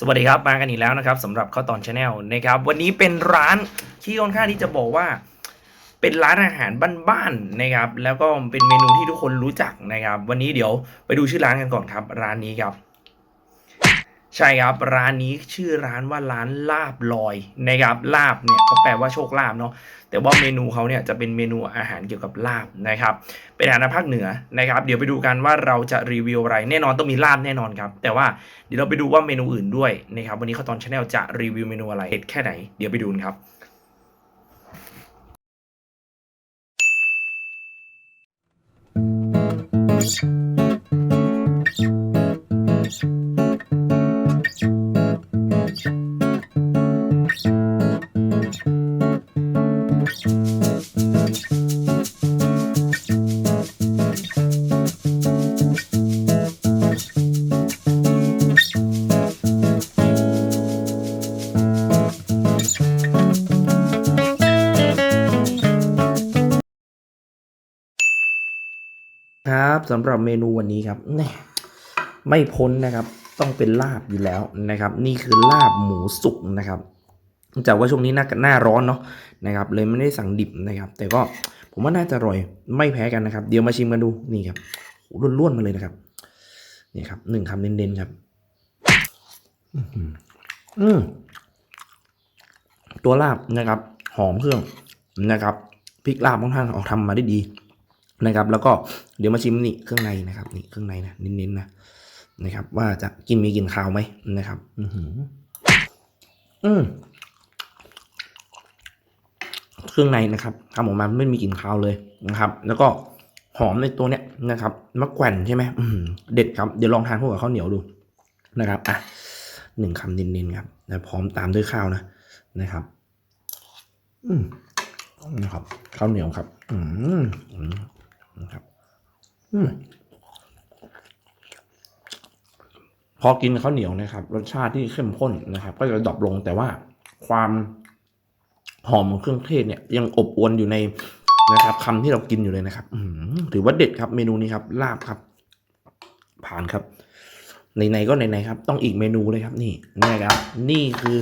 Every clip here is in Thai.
สวัสดีครับ มากันอีกแล้วนะครับสำหรับข้าวตอนชาแนลนะครับ วันนี้เป็นร้านที่ค่อนข้างที่จะบอกว่า เป็นร้านอาหารบ้านๆนะครับ แล้วก็เป็นเมนูที่ทุกคนรู้จักนะครับ วันนี้เดี๋ยวไปดูชื่อร้านกันก่อนครับ ร้านนี้ครับ ใช่ครับร้านนี้ชื่อร้านว่าร้านลาบลอยนะครับลาบเนี่ยเขาแปลว่าโชคลาบเนาะแต่ว่าเมนูเขาเนี่ยจะเป็นเมนูอาหารเกี่ยวกับลาบนะครับ เป็นอาหารภาคเหนือนะครับ เดี๋ยวไปดูกันว่าเราจะรีวิวอะไรแน่นอนต้องมีลาบแน่นอนครับ แต่ว่าเดี๋ยวเราไปดูว่าเมนูอื่นด้วยนะครับวันนี้ข้าวตอนชาแนลจะรีวิวเมนูอะไรเด็ดแค่ไหนเดี๋ยวไปดูนครับ ครับสำหรับเมนูวันนี้ครับแน่ไม่พ้นนะครับ ต้องเป็นลาบอยู่แล้วนะครับ นี่คือลาบหมูสุกนะครับ จากว่าช่วงนี้หน้าหน้าร้อนเนาะนะครับเลยไม่ได้สั่งดิบนะครับ แต่ก็ผมว่าน่าจะอร่อยไม่แพ้กันนะครับ เดี๋ยวมาชิมกันดูนี่ครับล้วนๆมาเลยนะครับนี่ครับหนึ่งคำเน้นๆครับอือหืออืมตัวลาบนะครับ หอมเครื่องนะครับพริกลาบค่อนข้างออกทำมาได้ดีนะครับ แล้วก็เดี๋ยวมาชิมนี่เครื่องในนะครับนี่เครื่องในนะเน้นๆนะนะครับ ว่าจะกินมีกลินคาวไหมนะครับ อือหืออืม เครื่องในนะครับทำออกมาไม่มีกลิ่นคาวเลยนะครับ แล้วก็หอมในตัวเนี้ยนะครับมะแขวนใช่ไหมมเด็ดครับเดี๋ยวลองทานคู่กับข้าวเหนียวดูนะครับอะหนึ่งคำเน้นๆครับแล้วพร้อมตามด้วยข้าวนะนะครับ อืมนะครับข้าวเหนียวครับ อืมนะครับ อืมพอกินข้าวเหนียวนะครับ รสชาติที่เข้มข้นนะครับ ก็จะดรอปลงแต่ว่าความ หอมของเครื่องเทศเนี่ยยังอบอวนอยู่ในนะครับคำที่เรากินอยู่เลยนะครับถือว่าเด็ดครับเมนูนี้ครับ ลาบครับ ผ่านครับไหนๆก็ไหนๆครับ ต้องอีกเมนูเลยครับ นี่นะครับ นี่คือ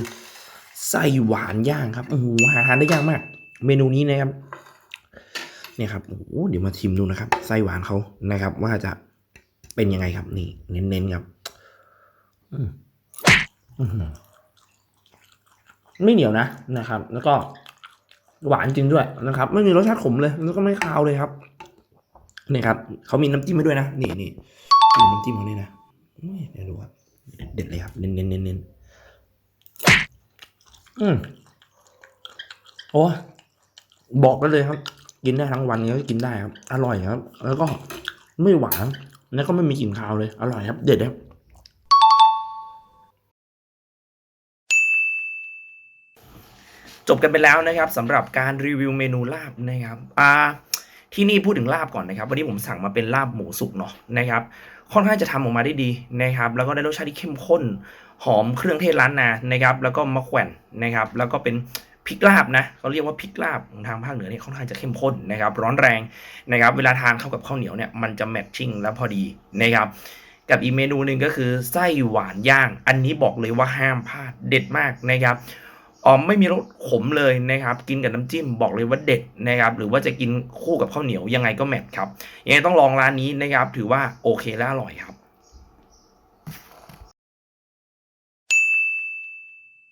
ไส้หวานย่างครับโอ้โหหาทานได้ยากมาก เมนูนี้นะครับ เนี่ยครับโอ้โหเดี๋ยวมาชิมดูนะครับไส้หวานเขานะครับ ว่าจะเป็นยังไงครับ นี่ เน้นๆครับ อืม ไม่เหนียวนะนะครับ แล้วก็หวานจริงด้วยนะครับ ไม่มีรสชาติขมเลยแล้วก็ไม่คาวเลยครับนี่ครับเขามีน้ำจิ้มให้ด้วยนะนี่นี่มีน้ำจิ้มเขาเนี่ยนะนี่เดี๋ยวดูครับเด็ดเลยครับเน้นๆเน้นเน้นอืมโอ้บอกได้เลยครับ กินได้ทั้งวันนี้ก็กินได้ครับ อร่อยครับ แล้วก็ไม่หวานแล้วก็ไม่มีกลิ่นคาวเลย อร่อยครับ เด็ดครับ จบกันไปแล้วนะครับสำหรับการรีวิวเมนูลาบนะครับอ่าที่นี่พูดถึงลาบก่อนนะครับวันนี้ผมสั่งมาเป็นลาบหมูสุกเนาะนะครับค่อนข้างจะทำออกมาได้ดีนะครับ แล้วก็ได้รสชาติที่เข้มข้น หอมเครื่องเทศล้านนานะครับ แล้วก็มะแขวนนะครับ แล้วก็เป็นพริกลาบนะเขาเรียกว่าพริกลาบของทางภาคเหนือเนี่ยค่อนข้างจะเข้มข้นนะครับ ร้อนแรงนะครับ เวลาทานเข้ากับข้าวเหนียวเนี่ยมันจะแมทชิ่งแล้วพอดีนะครับกับอีกเมนูหนึ่งก็คือไส้หวานย่าง อันนี้บอกเลยว่าห้ามพลาดเด็ดมากนะครับ อ๋อไม่มีรสขมเลยนะครับ กินกับน้ำจิ้มบอกเลยว่าเด็ดนะครับ หรือว่าจะกินคู่กับข้าวเหนียวยังไงก็แมทครับยังไงต้องลองร้านนี้นะครับ ถือว่าโอเคและอร่อยครับ